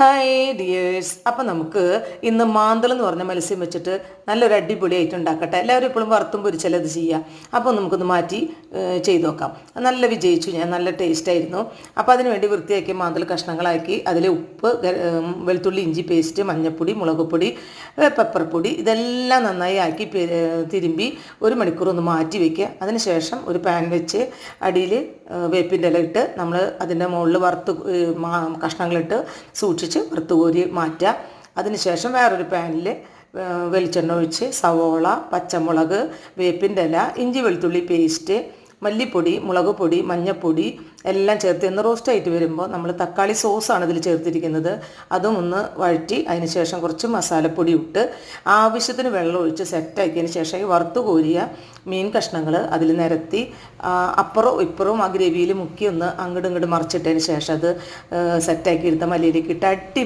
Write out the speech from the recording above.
Hi dears അപ്പം നമുക്ക് ഇന്ന് മാന്തൽ എന്ന് പറഞ്ഞ മത്സ്യം വെച്ചിട്ട് നല്ലൊരു അടിപൊളി ആയിട്ട് ഉണ്ടാക്കട്ടെ. എല്ലാവരും ഇപ്പോഴും വറുത്തും പൊരിച്ചല്ലേ അത് ചെയ്യാം. അപ്പോൾ നമുക്കൊന്ന് മാറ്റി ചെയ്തു നോക്കാം. നല്ല വിജയിച്ചു. ഞാൻ നല്ല ടേസ്റ്റ് ആയിരുന്നു. അപ്പോൾ അതിന് വേണ്ടി വൃത്തിയാക്കിയ മാന്തൽ കഷ്ണങ്ങളാക്കി അതിൽ ഉപ്പ് വെളുത്തുള്ളി ഇഞ്ചി പേസ്റ്റ് മഞ്ഞൾപ്പൊടി മുളക് പൊടി പെപ്പർ പൊടി ഇതെല്ലാം നന്നായി ആക്കി തിരുമ്പി ഒരു മണിക്കൂർ ഒന്ന് മാറ്റി വയ്ക്കുക അതിനുശേഷം ഒരു പാൻ വെച്ച് അടിയിൽ വേപ്പിന്റെ ഇല ഇട്ട് നമ്മൾ അതിന്റെ മുകളിൽ വറുത്ത് കഷ്ണങ്ങളിട്ട് സൂക്ഷിച്ച് വറുത്ത് കോരി മാറ്റുക. അതിനുശേഷം വേറൊരു പാനിൽ വെളിച്ചെണ്ണ ഒഴിച്ച് സവോള പച്ചമുളക് വേപ്പിന്റെ ഇല ഇഞ്ചി വെളുത്തുള്ളി പേസ്റ്റ് മല്ലിപ്പൊടി മുളക് പൊടി മഞ്ഞൾപ്പൊടി എല്ലാം ചേർത്ത് ഒന്ന് റോസ്റ്റ് ആയിട്ട് വരുമ്പോൾ നമ്മൾ തക്കാളി സോസാണ് ഇതിൽ ചേർത്തിരിക്കുന്നത്. അതും ഒന്ന് വഴറ്റി അതിന് ശേഷം കുറച്ച് മസാലപ്പൊടി ഇട്ട് ആവശ്യത്തിന് വെള്ളം ഒഴിച്ച് സെറ്റാക്കിയതിന് ശേഷം ഈ വറുത്ത് കോരിയ മീൻ കഷ്ണങ്ങൾ അതിൽ നിരത്തി അപ്പുറവും ഇപ്പുറവും ആ ഗ്രവിയിൽ മുക്കി ഒന്ന് അങ്ങോട്ടും ഇങ്ങോട്ട് മറിച്ചിട്ടതിന് ശേഷം അത് സെറ്റാക്കി എടുത്ത മല്ലിയിലേക്ക് ഇട്ട് അടിപൊളി